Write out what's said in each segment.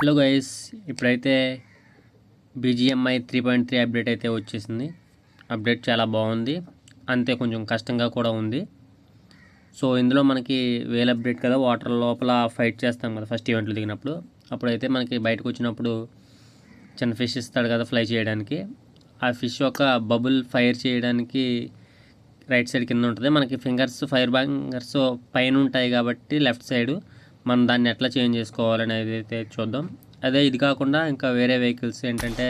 Hello guys ఇప్పుడైతే BGMI three point three update అయితే వచ్చేసింది. అప్డేట్ చాలా బాగుంది. అంతే కొంచెం కష్టంగా కూడా ఉంది. సో ఇందులో మనకి వేల్ అప్డేట్ కదా వాటర్ లోపల ఫైట్ చేస్తాం కదా ఫస్ట్ ఈవెంట్లు దిగినప్పుడు. అప్పుడైతే మనకి బయటకు వచ్చినప్పుడు చిన్న ఫిష్ ఇస్తాడు కదా ఫ్లై చేయడానికి. ఆ ఫిష్ ఒక బబుల్ ఫైర్ చేయడానికి రైట్ సైడ్ కింద ఉంటుంది. మనకి ఫింగర్స్ ఫైర్ బ్యాంగర్స్ పైన ఉంటాయి కాబట్టి లెఫ్ట్ సైడ్ మనం దాన్ని ఎట్లా చేంజ్ చేసుకోవాలనేది అయితే చూద్దాం. అదే ఇది కాకుండా ఇంకా వేరే వెహికల్స్ ఏంటంటే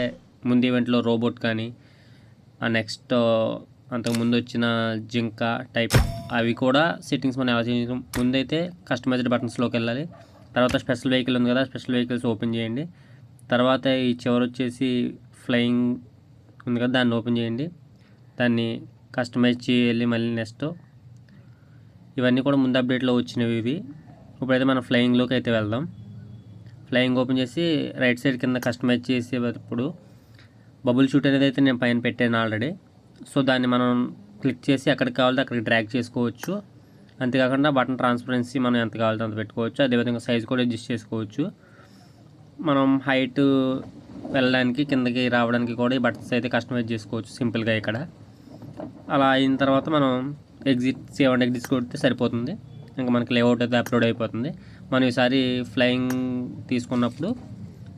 ముందు ఈవెంట్లో రోబోట్ కానీ ఆ నెక్స్ట్ అంతకుముందు వచ్చిన జింక టైప్ అవి కూడా సెట్టింగ్స్ మనం ఎలా చేంజ్ ముందైతే కస్టమైజ్డ్ బటన్స్లోకి వెళ్ళాలి. తర్వాత స్పెషల్ వెహికల్ ఉంది కదా స్పెషల్ వెహికల్స్ ఓపెన్ చేయండి. తర్వాత ఈ చివరి వచ్చేసి ఫ్లయింగ్ ఉంది కదా దాన్ని ఓపెన్ చేయండి. దాన్ని కస్టమైజ్ చేయాలి మళ్ళీ నెక్స్ట్ ఇవన్నీ కూడా ముందు అప్డేట్లో వచ్చినవి ఇవి. ఇప్పుడైతే మనం ఫ్లయింగ్లోకి అయితే వెళ్దాం. ఫ్లయింగ్ ఓపెన్ చేసి రైట్ సైడ్ కింద కస్టమైజ్ చేసేటప్పుడు బబుల్ షూట్ అనేది అయితే నేను పైన పెట్టాను ఆల్రెడీ సో దాన్ని మనం క్లిక్ చేసి ఎక్కడికి కావాలంటే అక్కడికి డ్రాగ్ చేసుకోవచ్చు. అంతేకాకుండా బటన్ ట్రాన్స్పరెన్సీ మనం ఎంత కావాలంటే అంత పెట్టుకోవచ్చు. అదేవిధంగా సైజ్ కూడా అడ్జస్ట్ చేసుకోవచ్చు. మనం హైట్ వెళ్ళడానికి కిందకి రావడానికి కూడా ఈ బటన్స్ అయితే కస్టమైజ్ చేసుకోవచ్చు సింపుల్గా ఇక్కడ. అలా అయిన తర్వాత మనం ఎగ్జిట్ సేవ్ అండ్ ఎగ్జిట్ కొడితే సరిపోతుంది. ఇంకా మనకి లేఅవుట్ అయితే అప్లోడ్ అయిపోతుంది. మనం ఈసారి ఫ్లయింగ్ తీసుకున్నప్పుడు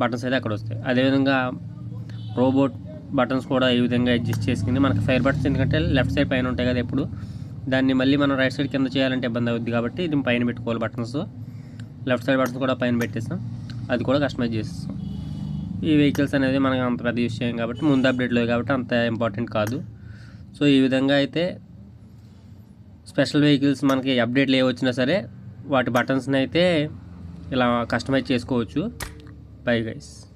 బటన్స్ అయితే అక్కడ వస్తాయి. అదేవిధంగా రోబోట్ బటన్స్ కూడా ఈ విధంగా అడ్జస్ట్ చేసుకుంది. మనకి ఫైర్ బటన్స్ ఎందుకంటే లెఫ్ట్ సైడ్ పైన ఉంటాయి కదా ఎప్పుడు. దాన్ని మళ్ళీ మనం రైట్ సైడ్ కింద చేయాలంటే ఇబ్బంది అవుద్ది కాబట్టి ఇది పైన పెట్టుకోవాలి బటన్స్. లెఫ్ట్ సైడ్ బటన్స్ కూడా పైన పెట్టేస్తాం. అది కూడా కస్టమైజ్ చేస్తాం ఈ వెహికల్స్ అనేది మనకు అంత పెద్ద యూస్ చేయం కాబట్టి ముందు అప్డేట్లో కాబట్టి అంత ఇంపార్టెంట్ కాదు. సో ఈ విధంగా అయితే స్పెషల్ వెహికల్స్ మనకి అప్డేట్లు ఏ వచ్చినా సరే వాటి బటన్స్ని అయితే ఇలా కస్టమైజ్ చేసుకోవచ్చు. Bye guys.